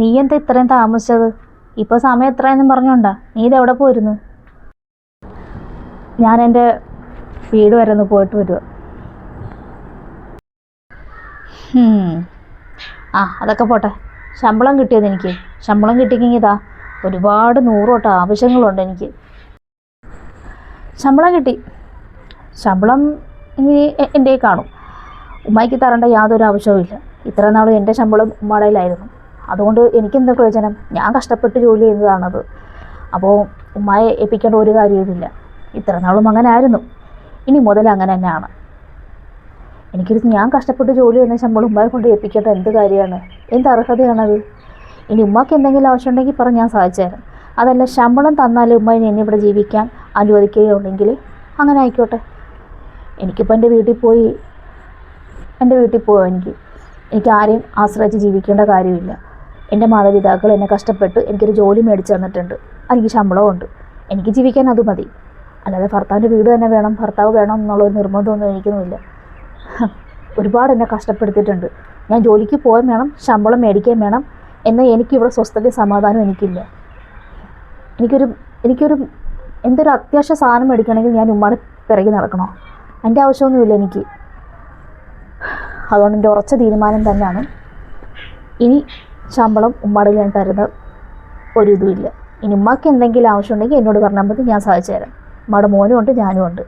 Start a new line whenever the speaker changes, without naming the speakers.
നീ എന്താ ഇത്രയും താമസിച്ചത്? ഇപ്പോൾ സമയം എത്രയെന്നും പറഞ്ഞോണ്ടാ? നീ ഇത് എവിടെ പോയിരുന്നു? ഞാൻ എന്റെ വീട് വരെ ഒന്ന് പോയിട്ട് വരുക. ആ അതൊക്കെ പോട്ടെ. ശമ്പളം കിട്ടിയത് എനിക്ക്. ശമ്പളം കിട്ടിയെങ്കിൽ ഇതാ ഒരുപാട് നൂറോട്ട് ആവശ്യങ്ങളുണ്ട് എനിക്ക്. ശമ്പളം കിട്ടി. ശമ്പളം ഇനി എന്റെ കാണും. ഉമ്മായിക്ക് തരേണ്ട യാതൊരു ആവശ്യവും ഇല്ല ഇത്ര നാളും എന്റെ ശമ്പളം ഉമ്മാടയിലായിരുന്നു അതുകൊണ്ട് എനിക്കെന്താ പ്രയോജനം? ഞാൻ കഷ്ടപ്പെട്ട് ജോലി ചെയ്യുന്നതാണത് അപ്പോൾ ഉമ്മയെ ഏൽപ്പിക്കേണ്ട ഒരു കാര്യവുമില്ല. ഇത്ര നാളും അങ്ങനെ ആയിരുന്നു. ഇനി മുതൽ അങ്ങനെ തന്നെയാണ്. എനിക്കൊരു ഞാൻ കഷ്ടപ്പെട്ട് ജോലി ചെയ്യുന്ന ശമ്പളം ഉമ്മയെ കൊണ്ട് ഏൽപ്പിക്കേണ്ട എന്ത് കാര്യമാണ്? എന്ത് അർഹതയാണത്? ഇനി ഉമ്മക്ക് എന്തെങ്കിലും ആവശ്യമുണ്ടെങ്കിൽ പറഞ്ഞ് ഞാൻ സഹായിച്ചായിരുന്നു അതല്ല ശമ്പളം തന്നാൽ ഉമ്മ എന്നെ ഇവിടെ ജീവിക്കാൻ അനുവദിക്കുകയുണ്ടെങ്കിൽ അങ്ങനെ ആയിക്കോട്ടെ. എനിക്കിപ്പോൾ എന്റെ വീട്ടിൽ പോയി എന്റെ വീട്ടിൽ പോകാം എനിക്ക് എനിക്ക് ആരെയും ആശ്രയിച്ച് ജീവിക്കേണ്ട കാര്യമില്ല. എന്റെ മാതാപിതാക്കൾ എന്നെ കഷ്ടപ്പെട്ട്. എനിക്കൊരു ജോലി മേടിച്ചു തന്നിട്ടുണ്ട്. എനിക്ക് ശമ്പളമുണ്ട് എനിക്ക് ജീവിക്കാൻ അത് മതി. അല്ലാതെ ഭർത്താവിന്റെ വീട് തന്നെ വേണം. ഭർത്താവ് വേണം എന്നുള്ള ഒരു നിർബന്ധമൊന്നും എനിക്കൊന്നുമില്ല. ഒരുപാട് എന്നെ കഷ്ടപ്പെടുത്തിയിട്ടുണ്ട്. ഞാൻ ജോലിക്ക് പോകാൻ വേണം. ശമ്പളം മേടിക്കാൻ വേണം. എന്നാൽ എനിക്കിവിടെ സ്വസ്ഥതയും സമാധാനവും എനിക്കില്ല. എനിക്കൊരു എനിക്കൊരു എന്തൊരു അത്യാവശ്യ സാധനം മേടിക്കണമെങ്കിൽ ഞാൻ ഉമ്മാടെ പിറകെ നടക്കണോ? എന്റെ ആവശ്യമൊന്നുമില്ല എനിക്ക്. അതുകൊണ്ട് എന്റെ ഉറച്ച തീരുമാനം തന്നെയാണ്. ഇനി ശമ്പളം ഉമ്മാടെ ഞാൻ തരുന്ന ഒരു ഇതുമില്ല ഇനി ഉമ്മക്ക് എന്തെങ്കിലും ആവശ്യമുണ്ടെങ്കിൽ എന്നോട് പറഞ്ഞാൽ മതി ഞാൻ സഹായിച്ചു തരാം. ഉമ്മയുടെ മോനും ഉണ്ട് ഞാനും ഉണ്ട്.